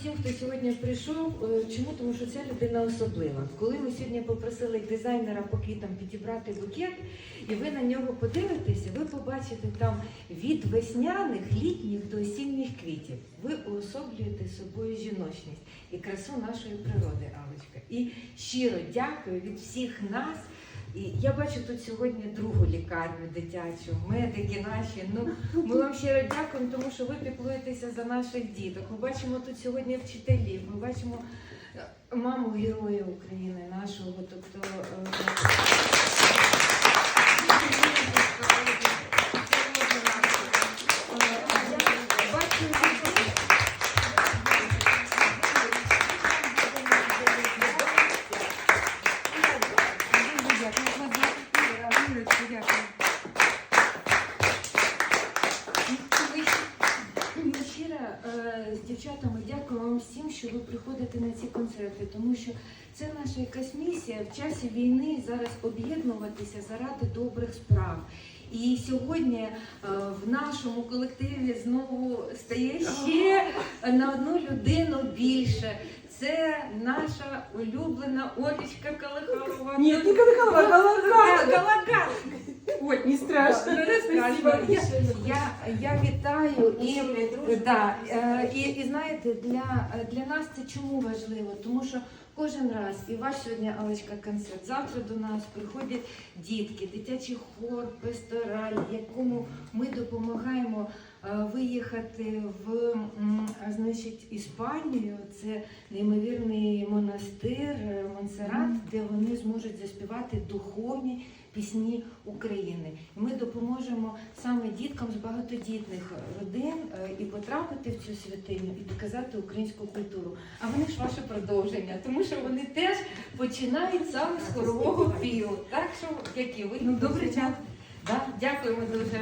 всім, хто сьогодні прийшов. Е, Чому? Тому що ця людина особлива. Коли ми сьогодні попросили дизайнера по квітам підібрати букет, і ви на нього подивитеся, ви побачите там від весняних, літніх до осінніх квітів. Ви уособлюєте собою жіночність і красу нашої природи, Алочка. І щиро дякую від всіх нас. І я бачу тут сьогодні другу лікарню дитячу, медики наші. Ну ми вам щиро дякуємо, тому що ви піклуєтеся за наших діток. Ми бачимо тут сьогодні вчителів. Ми бачимо е, маму героя України нашого. Тобто з дівчатами дякуємо вам всім, що ви приходите на ці концерти, тому що це наша якась місія в часі війни зараз об'єднуватися заради добрих справ. І сьогодні е, в нашому колективі знову стає ще на одну людину більше. Це наша улюблена Олічка Калахалова. Нет, не Калахалова, Я, я, я вітаю і, да, е, і, і знаєте, для, для нас це чому важливо? Тому що кожен раз, і ваш сьогодні Алечка концерт, завтра до нас приходять дітки, дитячий хор, пестораль, якому ми допомагаємо виїхати в значить, Іспанію. Це неймовірний монастир е, Монсеррат, де вони зможуть заспівати духовні пісні України. Ми допоможемо саме діткам з багатодітних родин е, і потрапити в цю святиню і показати українську культуру. А вони ж ваше продовження, тому що вони теж починають саме з хорового піву. Так що які ви Ну, добрий час. Да, дякуємо дуже.